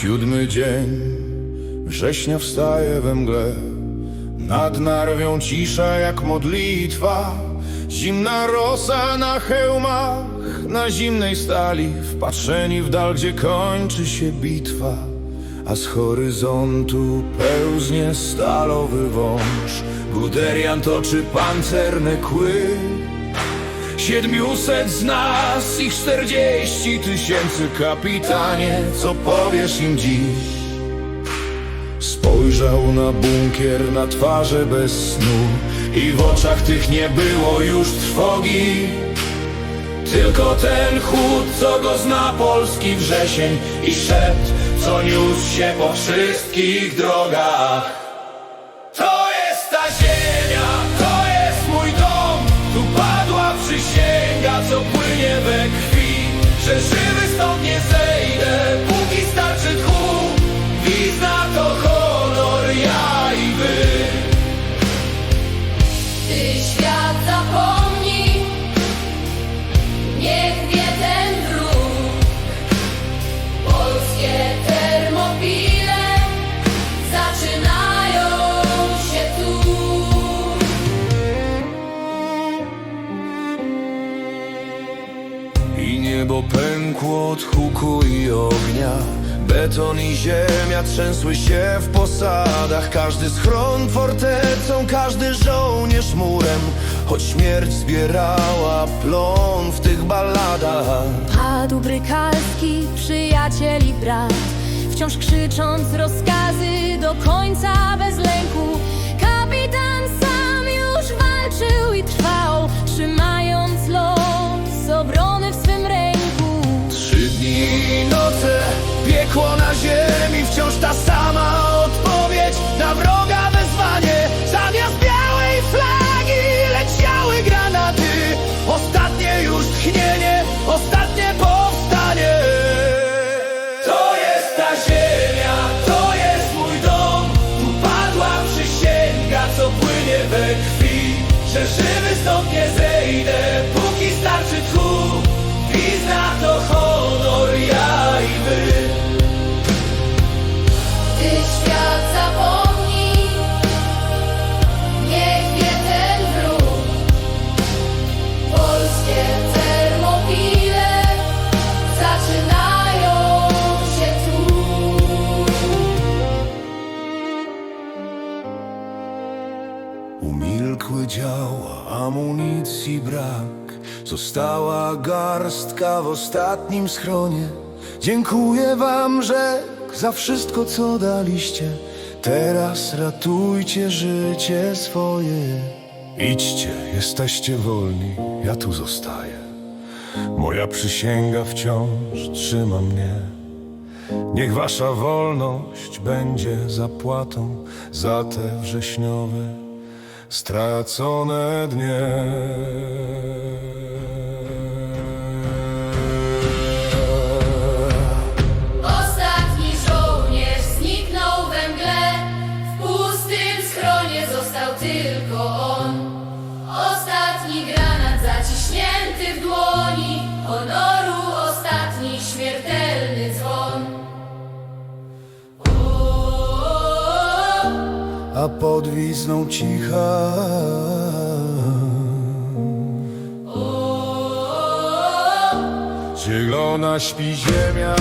Siódmy dzień września wstaje we mgle. Nad narwią cisza jak modlitwa. Zimna rosa na hełmach Na zimnej stali. Wpatrzeni w dal, gdzie kończy się bitwa. A z horyzontu pełznie stalowy wąż. Guderian toczy pancerne kły Siedmiuset z nas i czterdzieści tysięcy kapitanie, co powiesz im dziś? Spojrzał na bunkier, na twarze bez snu I w oczach tych nie było już trwogi Tylko ten chłód, co go zna polski wrzesień I szept, co niósł się po wszystkich drogach pękło od huku i ognia. Beton i ziemia trzęsły się w posadach. Każdy schron fortecą, każdy żołnierz murem. Choć śmierć zbierała plon w tych balladach Padł Brykalski, przyjaciel i brat Wciąż krzycząc rozkazy Działa, amunicji brak. Została garstka w ostatnim schronie. Dziękuję wam, rzek, za wszystko co daliście. Teraz ratujcie życie swoje. Idźcie, jesteście wolni, ja tu zostaję. Moja przysięga wciąż trzyma mnie. Niech wasza wolność będzie zapłatą za te wrześniowe stracone dnie. A pod wizną cicha. Zielona śpi ziemia